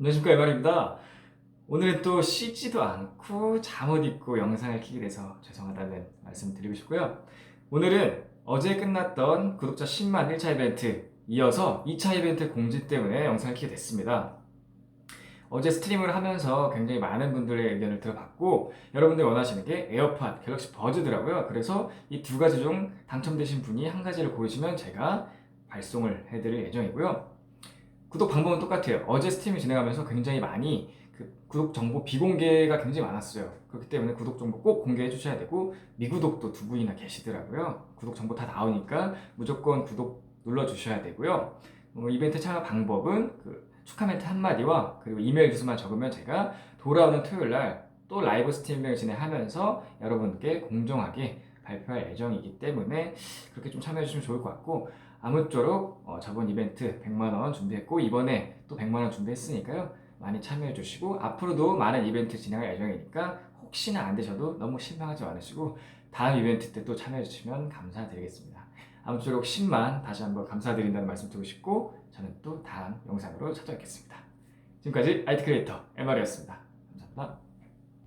안녕하십니까 에말입니다. 오늘은 또 쉬지도 않고 잠옷 입고 영상을 키게 돼서 죄송하다는 말씀 드리고 싶고요. 오늘은 어제 끝났던 구독자 10만 1차 이벤트 이어서 2차 이벤트 공지 때문에 영상을 키게 됐습니다. 어제 스트리밍을 하면서 굉장히 많은 분들의 의견을 들어봤고 여러분들이 원하시는 게 에어팟 갤럭시 버즈더라고요. 그래서 이 두 가지 중 당첨되신 분이 한 가지를 고르시면 제가 발송을 해드릴 예정이고요. 구독 방법은 똑같아요. 어제 스트리밍 진행하면서 굉장히 많이 그 구독 정보 비공개가 굉장히 많았어요. 그렇기 때문에 구독 정보 꼭 공개해 주셔야 되고 미구독도 두 분이나 계시더라고요. 구독 정보 다 나오니까 무조건 구독 눌러 주셔야 되고요. 어, 이벤트 참여 방법은 그 축하 멘트 한마디와 그리고 이메일 주소만 적으면 제가 돌아오는 토요일 날 또 라이브 스트리밍을 진행하면서 여러분께 공정하게 발표할 예정이기 때문에 그렇게 좀 참여해 주시면 좋을 것 같고 아무쪼록 어, 저번 이벤트 100만 원 준비했고 이번에 또 100만 원 준비했으니까요. 많이 참여해 주시고 앞으로도 많은 이벤트 진행할 예정이니까 혹시나 안 되셔도 너무 실망하지 않으시고 다음 이벤트 때 또 참여해 주시면 감사드리겠습니다. 아무쪼록 10만 다시 한번 감사드린다는 말씀 드리고 싶고 저는 또 다음 영상으로 찾아뵙겠습니다. 지금까지 IT 크리에이터 MR이었습니다. 감사합니다